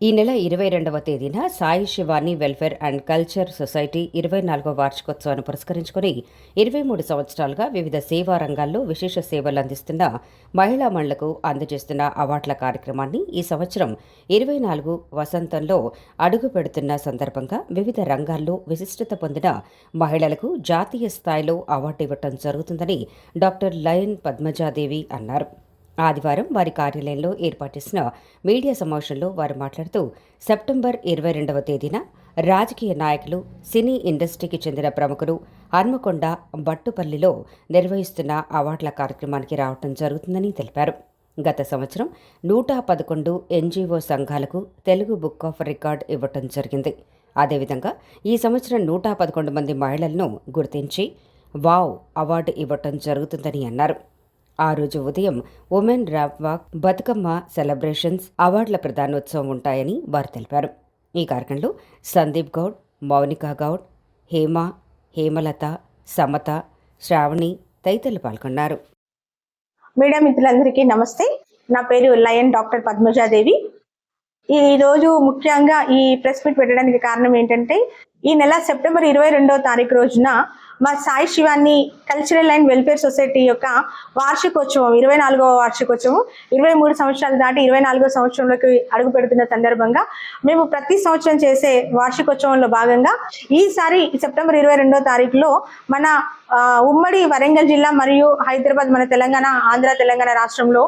ఈ నెల ఇరవై రెండవ తేదీన Sai Shivani welfare and culture society ఇరవై నాలుగవ వార్షికోత్సవాన్ని పురస్కరించుకుని ఇరవై మూడు సంవత్సరాలుగా వివిధ సేవా రంగాల్లో విశేష సేవలు అందిస్తున్న మహిళా మండలకు అందజేస్తున్న అవార్డుల కార్యక్రమాన్ని ఈ సంవత్సరం ఇరవై నాలుగు వసంతంలో అడుగు పెడుతున్న సందర్భంగా వివిధ రంగాల్లో విశిష్టత పొందిన మహిళలకు జాతీయ స్థాయిలో అవార్డు ఇవ్వటం జరుగుతుందని డాక్టర్ లయన్ పద్మజాదేవి అన్నారు. ఆదివారం వారి కార్యాలయంలో ఏర్పాటు చేసిన మీడియా సమావేశంలో వారు మాట్లాడుతూ సెప్టెంబర్ ఇరవై రెండవ తేదీన రాజకీయ నాయకులు సినీ ఇండస్ట్రీకి చెందిన ప్రముఖులు హన్మకొండ బట్టుపల్లిలో నిర్వహిస్తున్న అవార్డుల కార్యక్రమానికి రావడం జరుగుతుందని తెలిపారు. గత సంవత్సరం నూట పదకొండు ఎన్జీఓ సంఘాలకు తెలుగు బుక్ ఆఫ్ రికార్డ్ ఇవ్వటం జరిగింది. అదేవిధంగా ఈ సంవత్సరం నూట పదకొండు మంది మహిళలను గుర్తించి వావ్! అవార్డు ఇవ్వటం జరుగుతుందని అన్నారు. ఆ రోజు ఉదయం women ramp walk Bathukamma celebrations అవార్డుల ప్రధానోత్సవం ఉంటాయని వారు తెలిపారు. ఈ కార్యక్రమంలో సందీప్ గౌడ్ మౌనికా గౌడ్ హేమ హేమలత సమత శ్రావణి తదితరులు పాల్గొన్నారు. మీడియా మిత్రులందరికీ నమస్తే. నా పేరు లయన్ డాక్టర్ పద్మజాదేవి. ఈ రోజు ముఖ్యంగా ఈ ప్రెస్ మీట్ పెట్టడానికి కారణం ఏంటంటే ఈ నెల సెప్టెంబర్ ఇరవై రెండవ తారీఖు రోజున మా Sai Shivani cultural and welfare society యొక్క వార్షికోత్సవం ఇరవై నాలుగవ వార్షికోత్సవం ఇరవై మూడు సంవత్సరాలు దాటి ఇరవై నాలుగో సంవత్సరంలోకి అడుగు పెడుతున్న సందర్భంగా మేము ప్రతి సంవత్సరం చేసే వార్షికోత్సవంలో భాగంగా ఈసారి సెప్టెంబర్ ఇరవై రెండో తారీఖులో మన ఉమ్మడి వరంగల్ జిల్లా మరియు హైదరాబాద్ మన తెలంగాణ ఆంధ్ర తెలంగాణ రాష్ట్రంలో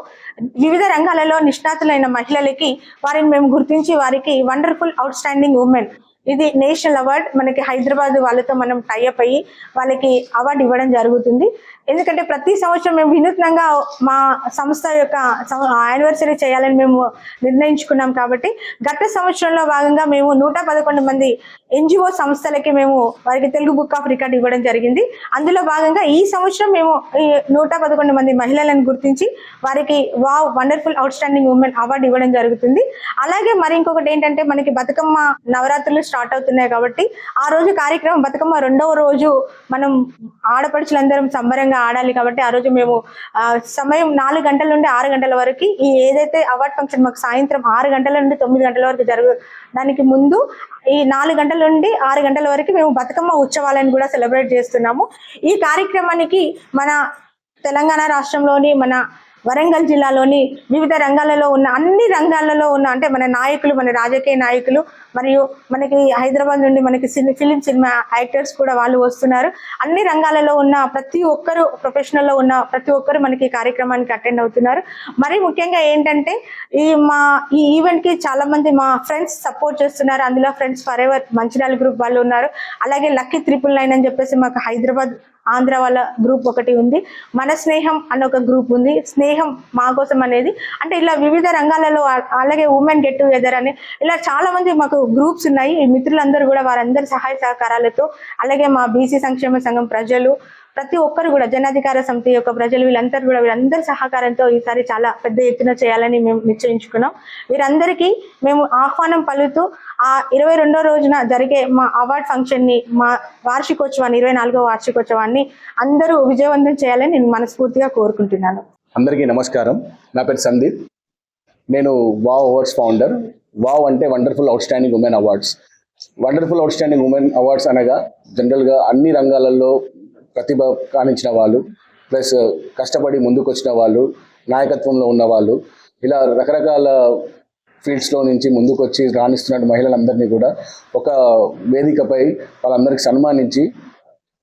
వివిధ రంగాలలో నిష్ణాతులైన మహిళలకి వారిని మేము గుర్తించి వారికి వండర్ఫుల్ అవుట్ స్టాండింగ్ ఉమెన్ ఇది నేషనల్ అవార్డ్. మనకి హైదరాబాద్ వాళ్ళతో మనం టైఅప్ అయ్యి వాళ్ళకి అవార్డు ఇవ్వడం జరుగుతుంది. ఎందుకంటే ప్రతి సంవత్సరం మేము వినూత్నంగా మా సంస్థ యొక్క యానివర్సరీ చేయాలని మేము నిర్ణయించుకున్నాం కాబట్టి గత సంవత్సరంలో భాగంగా మేము నూట పదకొండు మంది ఎన్జిఓ సంస్థలకి మేము వారికి తెలుగు బుక్ ఆఫ్ రికార్డ్ ఇవ్వడం జరిగింది. అందులో భాగంగా ఈ సంవత్సరం మేము ఈ నూట పదకొండు మంది మహిళలను గుర్తించి వారికి wow wonderful outstanding women award ఇవ్వడం జరుగుతుంది. అలాగే మరి ఇంకొకటి ఏంటంటే మనకి బతుకమ్మ నవరాత్రులు స్టార్ట్ అవుతున్నాయి కాబట్టి ఆ రోజు కార్యక్రమం బతుకమ్మ రెండవ రోజు మనం ఆడపడుచులందరం సంబరంగా ఆడాలి కాబట్టి ఆ రోజు మేము సమయం నాలుగు గంటల నుండి ఆరు గంటల వరకు ఈ ఏదైతే అవార్డ్ ఫంక్షన్ మాకు సాయంత్రం ఆరు గంటల నుండి తొమ్మిది గంటల వరకు జరుగు దానికి ముందు ఈ నాలుగు గంటల నుండి ఆరు గంటల వరకు మేము బతుకమ్మ ఉత్సవాలను కూడా సెలబ్రేట్ చేస్తున్నాము. ఈ కార్యక్రమానికి మన తెలంగాణ రాష్ట్రంలోని మన వరంగల్ జిల్లాలోని వివిధ రంగాలలో ఉన్న అన్ని రంగాలలో ఉన్న అంటే మన నాయకులు మన రాజకీయ నాయకులు మరియు మనకి హైదరాబాద్ నుండి మనకి సినీ ఫిలిం సినిమా యాక్టర్స్ కూడా వాళ్ళు వస్తున్నారు. అన్ని రంగాలలో ఉన్న ప్రతి ఒక్కరు ప్రొఫెషనల్లో ఉన్న ప్రతి ఒక్కరు మనకి కార్యక్రమానికి అటెండ్ అవుతున్నారు. మరి ముఖ్యంగా ఏంటంటే ఈ మా ఈ ఈవెంట్కి చాలామంది మా ఫ్రెండ్స్ సపోర్ట్ చేస్తున్నారు. అందులో friends for ever Mancherial group వాళ్ళు ఉన్నారు. అలాగే లక్కీ త్రిపుల్ నైన్ అని చెప్పేసి మాకు హైదరాబాద్ ఆంధ్ర వాళ్ళ గ్రూప్ ఒకటి ఉంది. మన స్నేహం అన్న ఒక గ్రూప్ ఉంది. స్నేహం మా కోసం అనేది అంటే ఇలా వివిధ రంగాలలో అలాగే ఉమెన్ గెట్ టుగెదర్ అని ఇలా చాలా మంది మాకు గ్రూప్స్ ఉన్నాయి. ఈ మిత్రులందరూ కూడా వారందరి సహాయ సహకారాలతో అలాగే మా బీసీ సంక్షేమ సంఘం ప్రజలు ప్రతి ఒక్కరు కూడా జనాధికార సమితి యొక్క ప్రజలు వీళ్ళందరూ కూడా వీళ్ళందరి సహకారంతో ఈసారి చాలా పెద్ద ఎత్తున చేయాలని మేము నిశ్చయించుకున్నాం. వీరందరికీ మేము ఆహ్వానం పలుతూ ఆ ఇరవై రెండో రోజున జరిగే మా అవార్డ్ ఫంక్షన్ని మా వార్షికోత్సవాన్ని ఇరవై నాలుగో వార్షికోత్సవాన్ని అందరూ విజయవంతం చేయాలని నేను మనస్ఫూర్తిగా కోరుకుంటున్నాను. అందరికీ నమస్కారం. నా పేరు సందీప్. నేను వావ్ అవార్డ్స్ ఫౌండర్. వావ్ అంటే wonderful outstanding women awards. Wonderful outstanding women awards అనగా జనరల్గా అన్ని రంగాలలో ప్రతిభ కానించిన వాళ్ళు ప్లస్ కష్టపడి ముందుకు వచ్చిన వాళ్ళు నాయకత్వంలో ఉన్న వాళ్ళు ఇలా రకరకాల ఫీల్డ్స్లో నుంచి ముందుకు వచ్చి రాణిస్తున్న మహిళలందరినీ కూడా ఒక వేదికపై వాళ్ళందరికీ సన్మానించి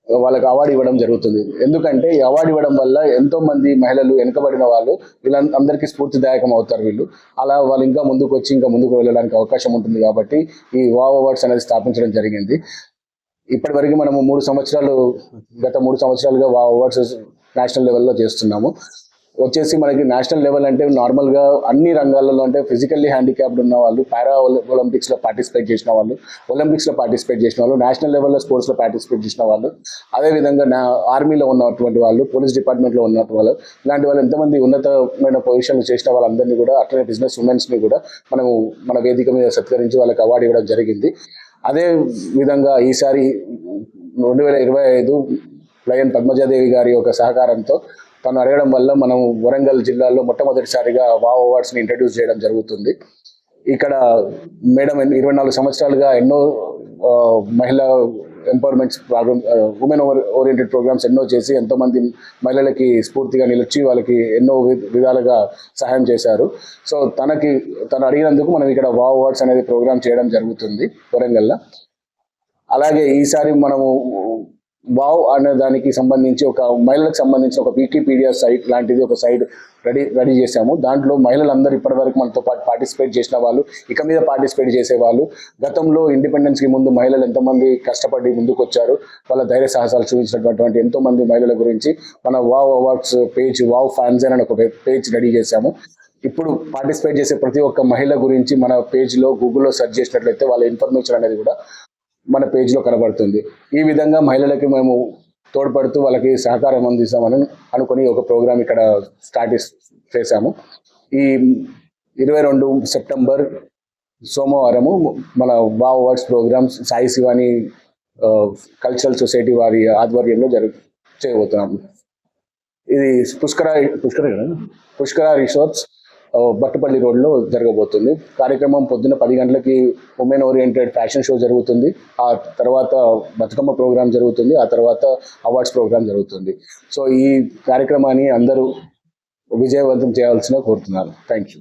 వాళ్ళకి అవార్డు ఇవ్వడం జరుగుతుంది. ఎందుకంటే ఈ అవార్డు ఇవ్వడం వల్ల ఎంతో మంది మహిళలు వెనుకబడిన వాళ్ళు వీళ్ళందరికీ స్ఫూర్తిదాయకం అవుతారు వీళ్ళు. అలా వాళ్ళు ఇంకా ముందుకు వచ్చి ఇంకా ముందుకు వెళ్ళడానికి అవకాశం ఉంటుంది కాబట్టి ఈ వావ్ అవార్డ్స్ అనేది స్థాపించడం జరిగింది. ఇప్పటి వరకు మనము మూడు సంవత్సరాలు గత మూడు సంవత్సరాలుగా అవార్డ్స్ నేషనల్ లెవెల్లో చేస్తున్నాము. వచ్చేసి మనకి నేషనల్ లెవెల్ అంటే నార్మల్గా అన్ని రంగాలలో అంటే ఫిజికల్లీ హ్యాండిక్యాప్డ్ ఉన్న వాళ్ళు పారా ఒలింపిక్స్లో పార్టిసిపేట్ చేసిన వాళ్ళు ఒలింపిక్స్లో పార్టిసిపేట్ చేసిన వాళ్ళు నేషనల్ లెవెల్లో స్పోర్ట్స్లో పార్టిసిపేట్ చేసిన వాళ్ళు అదేవిధంగా నా ఆర్మీలో ఉన్నటువంటి వాళ్ళు పోలీస్ డిపార్ట్మెంట్లో ఉన్నటువంటి వాళ్ళు ఇలాంటి వాళ్ళు ఎంతమంది ఉన్నతమైన పొజిషన్లు చేసిన వాళ్ళందరినీ కూడా అట్లనే బిజినెస్ ఉమెన్స్ని కూడా మనము మన వేదిక మీద సత్కరించి వాళ్ళకి అవార్డు ఇవ్వడం జరిగింది. అదే విధంగా ఈసారి రెండు వేల ఇరవై ఐదు లయన్ పద్మజాదేవి గారి యొక్క సహకారంతో తను అడగడం వల్ల మనం వరంగల్ జిల్లాలో మొట్టమొదటిసారిగా వావ్ అవార్డ్స్ని ఇంట్రడ్యూస్ చేయడం జరుగుతుంది. ఇక్కడ మేడం ఇరవై నాలుగు సంవత్సరాలుగా ఎన్నో మహిళా empowerments program women oriented programs ఎన్నో చేసి ఎంతోమంది మహిళలకి స్ఫూర్తిగా నిలిచి వాళ్ళకి ఎన్నో వి- విధాలుగా సహాయం చేశారు. సో తనకి తను అడిగినందుకు మనం ఇక్కడ వావ్ అవార్డ్స్ అనేది ప్రోగ్రామ్ చేయడం జరుగుతుంది వరంగల్లో. అలాగే ఈసారి మనము వావ్ అనే దానికి సంబంధించి ఒక మహిళలకు సంబంధించిన ఒక వికీపీడియా సైట్ లాంటిది ఒక సైట్ రెడీ రెడీ చేశాము. దాంట్లో మహిళలందరూ ఇప్పటివరకు మనతో పాటు పార్టిసిపేట్ చేసిన వాళ్ళు ఇక మీద పార్టిసిపేట్ చేసే వాళ్ళు గతంలో ఇండిపెండెన్స్కి ముందు మహిళలు ఎంతమంది కష్టపడి ముందుకు వచ్చారు వాళ్ళ ధైర్య సాహసాలు చూపించినటువంటి ఎంతోమంది మహిళల గురించి మన wow awards page wow fans అని ఒక పేజ్ రెడీ చేశాము. ఇప్పుడు పార్టిసిపేట్ చేసే ప్రతి ఒక్క మహిళ గురించి మన పేజ్లో గూగుల్లో సెర్చ్ చేసినట్లయితే వాళ్ళ ఇన్ఫర్మేషన్ అనేది కూడా మన పేజ్లో కనబడుతుంది. ఈ విధంగా మహిళలకి మేము తోడ్పడుతూ వాళ్ళకి సహకారం అందిస్తామని అనుకుని ఒక ప్రోగ్రామ్ ఇక్కడ స్టార్ట్ చేశాము. ఈ ఇరవై రెండు సెప్టెంబర్ సోమవారము మన wow awards program Sai Shivani cultural society వారి ఆధ్వర్యంలో జరుగు చేయబోతున్నాము. ఇది పుష్కర పుష్కర పుష్కర రిసార్ట్స్ బట్టపల్లి రోడ్లో జరగబోతుంది. కార్యక్రమం పొద్దున్న పది గంటలకి ఉమెన్ ఓరియంటెడ్ ఫ్యాషన్ షో జరుగుతుంది. ఆ తర్వాత బతుకమ్మ ప్రోగ్రాం జరుగుతుంది. ఆ తర్వాత అవార్డ్స్ ప్రోగ్రాం జరుగుతుంది. సో ఈ కార్యక్రమాన్ని అందరూ విజయవంతం చేయాల్సిన కోరుతున్నాను. Thank you